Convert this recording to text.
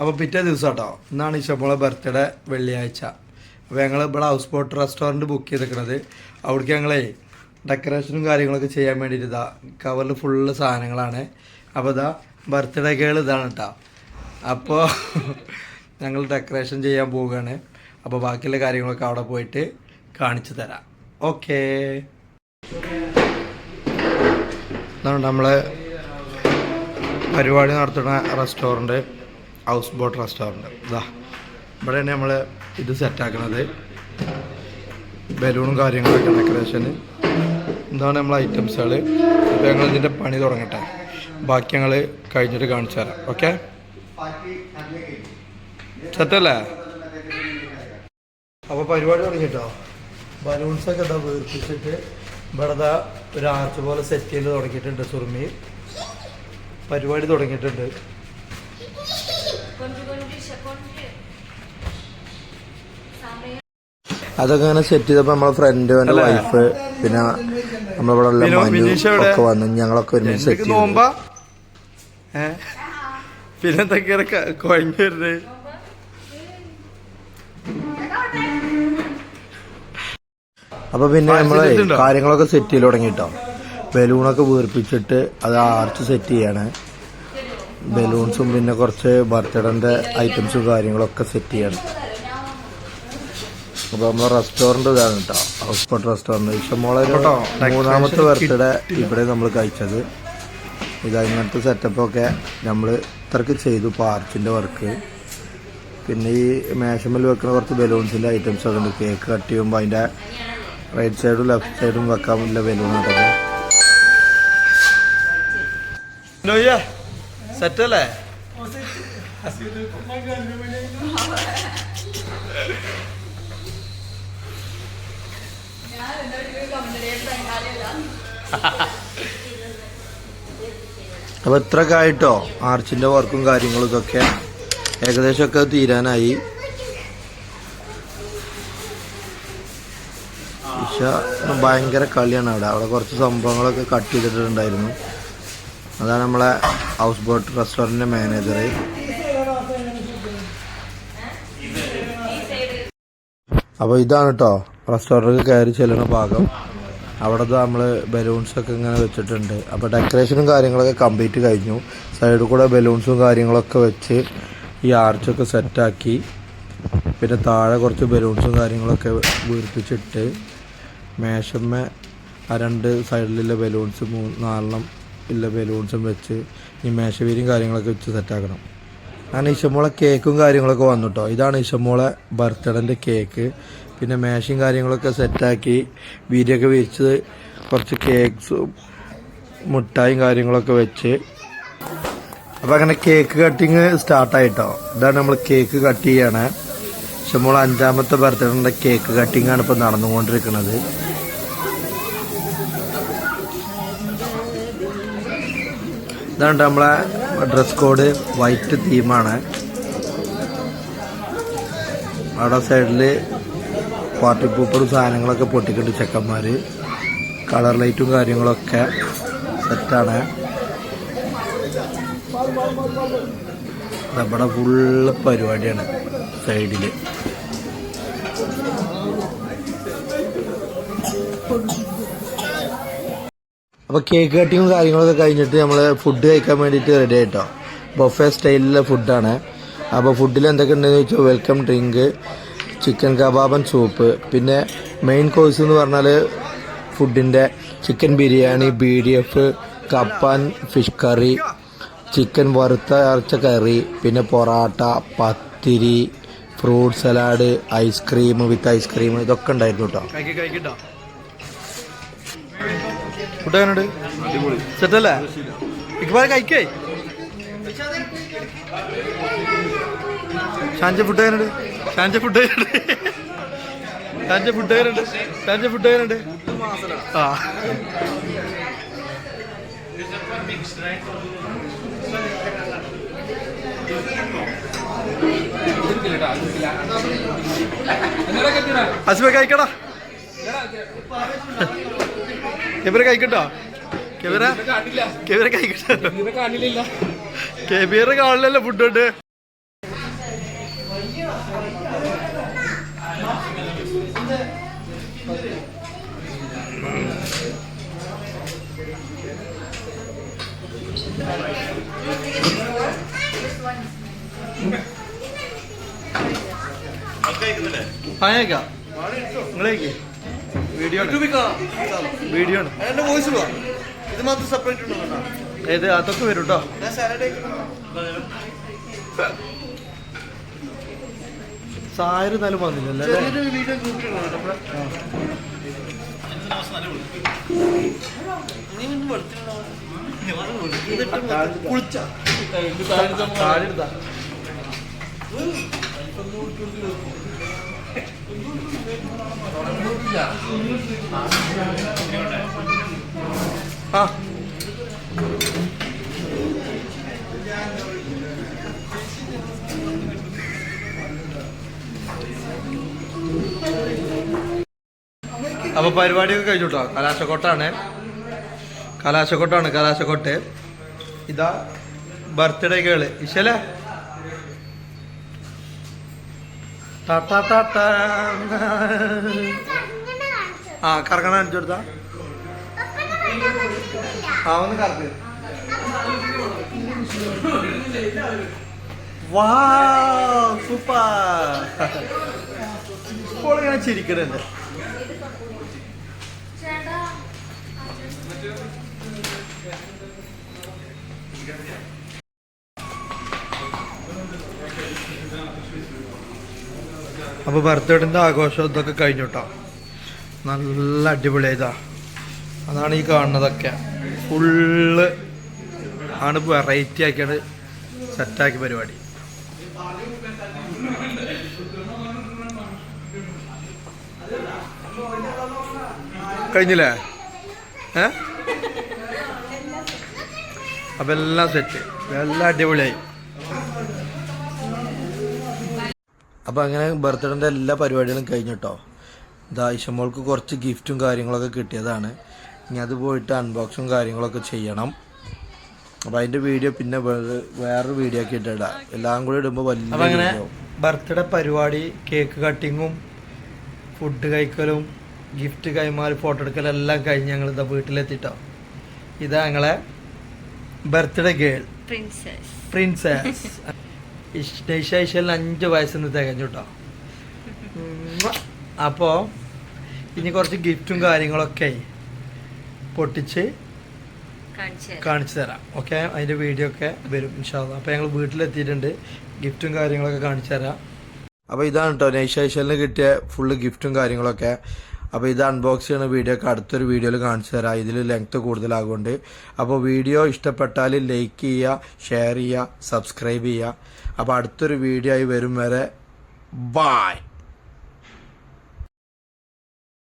അപ്പോൾ പിറ്റേ ദിവസം കേട്ടോ ഇന്നാണ് ഇഷമോളെ ബർത്ത്ഡേ വെള്ളിയാഴ്ച. അപ്പോൾ ഞങ്ങൾ ഇവിടെ ഹൗസ് ബോട്ട് റെസ്റ്റോറന്റ് ബുക്ക് ചെയ്തിരിക്കണത്. അവിടേക്ക് ഞങ്ങളേ ഡെക്കറേഷനും കാര്യങ്ങളൊക്കെ ചെയ്യാൻ വേണ്ടിയിട്ട് ഇതാ കവറിൽ ഫുള്ള് സാധനങ്ങളാണ്. അപ്പോൾ ഇതാ ബർത്ത്ഡേ കേൾ ഇതാണ് കേട്ടോ അപ്പോൾ ഞങ്ങൾ ഡെക്കറേഷൻ ചെയ്യാൻ പോവുകയാണ്. അപ്പോൾ ബാക്കിയുള്ള കാര്യങ്ങളൊക്കെ അവിടെ പോയിട്ട് കാണിച്ചു തരാം. ഓക്കേ നമ്മൾ പരിപാടി നടത്തുന്ന റെസ്റ്റോറന്റ് ഹൗസ് ബോട്ട് റെസ്റ്റോറന്റ്. ഇതാ ഇവിടെയാണ് നമ്മൾ ഇത് സെറ്റാക്കണത്. ബലൂണും കാര്യങ്ങളൊക്കെ ഡെക്കറേഷൻ എന്താണ് നമ്മൾ ഐറ്റംസുകൾ അപ്പോൾ ഞങ്ങൾ ഇതിന്റെ പണി തുടങ്ങട്ടെ. ബാക്കി ഞങ്ങൾ കഴിഞ്ഞിട്ട് കാണിച്ചു തരാം. ഓക്കെ? സെറ്റല്ലേ? അപ്പോൾ പരിപാടി തുടങ്ങിട്ടോ. ബലൂൺസൊക്കെ ഇതാ വീർപ്പിച്ചിട്ട് ഇവിടെ ഒരു ആർച്ച് പോലെ സെറ്റ് ചെയ്ത് തുടങ്ങിയിട്ടുണ്ട് സുറുമി പരിപാടി തുടങ്ങിയിട്ടുണ്ട്. അങ്ങനെ സെറ്റ് ചെയ്തപ്പോ നമ്മളെ ഫ്രണ്ട് എന്റെ വൈഫ് പിന്നെ നമ്മളിവിടെ ഉള്ള മനു ഒക്കെ വന്നു ഞങ്ങളൊക്കെ ഒരുമിച്ച് സെറ്റ് ചെയ്തു. പിന്നെ എന്തൊക്കെയാണ് കുഴഞ്ഞു വരുന്നത്? അപ്പൊ പിന്നെ നമ്മൾ നമ്മളെ കാര്യങ്ങളൊക്കെ സെറ്റ് ചെയ്ത് തുടങ്ങിട്ടോ. ബലൂണൊക്കെ വീർപ്പിച്ചിട്ട് അത് ആർച്ച് സെറ്റ് ചെയ്യാണ്. ബലൂൺസും പിന്നെ കുറച്ച് ബർത്ത്ഡേന്റെ ഐറ്റംസും കാര്യങ്ങളൊക്കെ സെറ്റ് ചെയ്യാണ്. അപ്പൊ നമ്മളെ റെസ്റ്റോറന്റ് ഇതാണ് കേട്ടോ ഹൗസ് ബോട്ട് റെസ്റ്റോറന്റ് ഇഷ്ടംപോലെ മൂന്നാമത്തെ ബർത്ത്ഡേ ഇവിടെ നമ്മൾ കഴിച്ചത്. ഇത് അങ്ങനത്തെ സെറ്റപ്പൊക്കെ നമ്മൾ ഇത്രക്ക് ചെയ്തു പാർക്കിന്റെ വർക്ക് പിന്നെ ഈ മേശമ്മൽ വെക്കുന്ന കുറച്ച് ബലൂൺസിന്റെ ഐറ്റംസ് ഒക്കെ ഉണ്ട്. കേക്ക് കട്ട് ചെയ്യുമ്പോൾ അതിന്റെ റൈറ്റ് സൈഡും ലെഫ്റ്റ് സൈഡും വെക്കാൻ പറ്റില്ല ബലൂൺ കേട്ടോ സെറ്റല്ലേ? അപ്പൊ ഇത്രയൊക്കെ ആയിട്ടോ? ആർച്ചിന്റെ വർക്കും കാര്യങ്ങളും ഇതൊക്കെ ഏകദേശം ഒക്കെ തീരാനായി. ഇഷ ഭയങ്കര കളിയാണ് അവിടെ. അവിടെ കുറച്ച് സംഭവങ്ങളൊക്കെ കട്ട് ചെയ്തിട്ടുണ്ടായിരുന്നു. അതാണ് നമ്മളെ ഹൗസ് ബോട്ട് റെസ്റ്റോറന്റ് മാനേജർ അപ്പോൾ ഇതാണ് കേട്ടോ റെസ്റ്റോറന്റിൽ കയറി ചെല്ലുന്ന ഭാഗം. അവിടെ നമ്മൾ ബലൂൺസൊക്കെ ഇങ്ങനെ വെച്ചിട്ടുണ്ട്. അപ്പോൾ ഡെക്കറേഷനും കാര്യങ്ങളൊക്കെ കംപ്ലീറ്റ് കഴിഞ്ഞു. സൈഡിൽ കൂടെ ബലൂൺസും കാര്യങ്ങളൊക്കെ വെച്ച് ഈ ആർച്ചൊക്കെ സെറ്റാക്കി പിന്നെ താഴെ കുറച്ച് ബലൂൺസും കാര്യങ്ങളൊക്കെ വീർപ്പിച്ചിട്ട് മേശമ്മ ആ രണ്ട് സൈഡിലുള്ള ബലൂൺസ് മൂന്ന് നാലെണ്ണം ഉള്ള ബലൂൺസും വെച്ച് ഈ മേശവീരും കാര്യങ്ങളൊക്കെ വെച്ച് സെറ്റാക്കണം അങ്ങനെ ഇഷമോളെ കേക്കും കാര്യങ്ങളൊക്കെ വന്നു കേട്ടോ ഇതാണ് ഇഷമോളെ ബർത്ത്ഡേന്റെ കേക്ക് പിന്നെ മേശയും കാര്യങ്ങളൊക്കെ സെറ്റാക്കി വീഡിയൊക്കെ വിരിച്ച് കുറച്ച് കേക്ക്സും മുട്ടായും കാര്യങ്ങളൊക്കെ വെച്ച്. അപ്പം അങ്ങനെ കേക്ക് കട്ടിങ് സ്റ്റാർട്ടായിട്ടോ ഇതാണ് നമ്മൾ കേക്ക് കട്ട് ചെയ്യണേ. ഇഷമോളെ അഞ്ചാമത്തെ ബർത്ത്ഡേന്റെ കേക്ക് കട്ടിങ്ങാണ് ഇപ്പോൾ നടന്നുകൊണ്ടിരിക്കുന്നത്. ഇതാണ് നമ്മളെ ഡ്രസ് കോഡ് വൈറ്റ് തീമാണ് അവിടെ സൈഡിൽ പാർട്ടി പൂപ്പറും സാധനങ്ങളൊക്കെ പൊട്ടിക്കിട്ട് ചെക്കന്മാർ കളർ ലൈറ്റും കാര്യങ്ങളൊക്കെ സെറ്റാണ് നമ്മുടെ ഫുള്ള് പരിപാടിയാണ് സൈഡിൽ അപ്പോൾ കേക്ക് കട്ടിങ്ങും കാര്യങ്ങളൊക്കെ കഴിഞ്ഞിട്ട് നമ്മൾ ഫുഡ് കഴിക്കാൻ വേണ്ടിയിട്ട് റെഡി ആയിട്ടോ. ബൊഫെ സ്റ്റൈലിലെ ഫുഡാണ് അപ്പോൾ ഫുഡിൽ എന്തൊക്കെ ഉണ്ടെന്ന് ചോദിച്ചാൽ വെൽക്കം ഡ്രിങ്ക് ചിക്കൻ കബാബൻ സൂപ്പ് പിന്നെ മെയിൻ കോഴ്സ് എന്ന് പറഞ്ഞാൽ ഫുഡിന്റെ chicken biryani B D F കപ്പാൻ fish curry chicken വറുത്ത അരച്ച കറി പിന്നെ parotta pathiri fruit salad ice cream with ice cream ഇതൊക്കെ ഉണ്ടായിരുന്നു കേട്ടോ എങ്ങനെയുണ്ട് സെറ്റല്ലേ? ഇക്ബാൽ കഴിക്കേ? ഷാൻജ ഫുഡ് എങ്ങനെയുണ്ട്? ഷാൻജ ഫുഡ് എങ്ങനെയുണ്ട്? ഷാൻജ ഫുഡ് എങ്ങനെയുണ്ട്? ഷാൻജ ഫുഡ് എങ്ങനെയുണ്ട്? ആ. അസ്മ കഴിക്കടാ. കെബിറ കഴിക്കട്ടോ കെബിറ കെബിറ കഴിക്കട്ടോ കെബിറ കാണില്ലല്ലോ ഫുഡ് ഉണ്ട് ആയേക്കാം നിങ്ങളേക്ക്. വീഡിയോ വീഡിയോ ആണ്. എന്റെ വോയിസ് ഇത് മാത്രം സെപ്പറേറ്റ് ഉണ്ടോ ഏത് അതൊക്കെ വരും കേട്ടോ സാരി എന്നാലും വന്നില്ലല്ലേ കുളിച്ച അപ്പൊ പരിപാടിയൊക്കെ കഴിഞ്ഞു കേട്ടോ കലാശക്കോട്ടാണ് കലാശക്കോട്ട്. കലാശക്കൊട്ട് ഇതാ ബർത്ത്ഡേ കേൾ ഇശല ആ കറങ്ങണ കാണിച്ചു കൊടുത്താ. ആ ഒന്ന് കറക്ക്. വാ സൂപ്പർ. ഇപ്പോൾ ഇങ്ങനെ ചിരിക്കണുണ്ട്. അപ്പോൾ ബർത്ത്ഡേന്റെ ആഘോഷം ഇതൊക്കെ കഴിഞ്ഞു കേട്ടോ നല്ല അടിപൊളിയായതാ. അതാണ് ഈ കാണുന്നതൊക്കെ. ഫുള്ള് ആണ് വെറൈറ്റി ആക്കിയാണ് സെറ്റാക്കി പരിപാടി. കഴിഞ്ഞില്ലേ? ഏ? അപ്പം എല്ലാം സെറ്റ് എല്ലാം അടിപൊളിയായി. അപ്പോൾ അങ്ങനെ ബർത്ത്ഡേന്റെ എല്ലാ പരിപാടികളും കഴിഞ്ഞിട്ടോ? ഇതാ ഇഷമോൾക്ക് കുറച്ച് ഗിഫ്റ്റും കാര്യങ്ങളൊക്കെ കിട്ടിയതാണ്. ഇനി അത് പോയിട്ട് അൺബോക്സും കാര്യങ്ങളൊക്കെ ചെയ്യണം. അപ്പോൾ അതിന്റെ വീഡിയോ പിന്നെ വേറെ- വേറൊരു വീഡിയോ ഒക്കെ ഇട്ടിടാം. എല്ലാം കൂടി ഇടുമ്പോൾ വലിയ അങ്ങനെ ബർത്ത്ഡേ പരിപാടി കേക്ക് കട്ടിങ്ങും ഫുഡ് കഴിക്കലും ഗിഫ്റ്റ് കൈമാറി ഫോട്ടോ എടുക്കലും എല്ലാം കഴിഞ്ഞ് ഞങ്ങൾ ഇതാ വീട്ടിലെത്തിട്ടോ. ഇതാ ഞങ്ങളെ ബർത്ത്ഡേ ഗേൾ. പ്രിൻസസ് പ്രിൻസസ് ഇഷ്ടേഷ്യൽ അഞ്ച് വയസ്സിന് തികഞ്ഞു കേട്ടോ അപ്പോൾ ഇനി കുറച്ച് ഗിഫ്റ്റും കാര്യങ്ങളൊക്കെ പൊട്ടിച്ച് കാണിച്ചു കാണിച്ചു തരാം. ഓക്കെ? അതിന്റെ വീഡിയോ ഒക്കെ വരും ഇൻഷാല്ല അപ്പോൾ ഞങ്ങൾ വീട്ടിലെത്തിയിട്ടുണ്ട്. ഗിഫ്റ്റും കാര്യങ്ങളൊക്കെ കാണിച്ചു തരാം. അപ്പോൾ ഇതാണ് കേട്ടോ നൈഷൈഷലിന് കിട്ടിയ ഫുള്ള് ഗിഫ്റ്റും കാര്യങ്ങളൊക്കെ. അപ്പോൾ ഇത് അൺബോക്സ് ചെയ്യുന്ന വീഡിയോ ഒക്കെ അടുത്തൊരു വീഡിയോയിൽ കാണിച്ചു തരാം. ഇതിൽ ലെങ്ത് കൂടുതലാകൊണ്ട്. അപ്പോൾ വീഡിയോ ഇഷ്ടപ്പെട്ടാൽ ലൈക്ക് ചെയ്യുക ഷെയർ ചെയ്യുക സബ്സ്ക്രൈബ് ചെയ്യുക. അപ്പോൾ അടുത്തൊരു വീഡിയോ ആയി വരും വരെ. ബായ്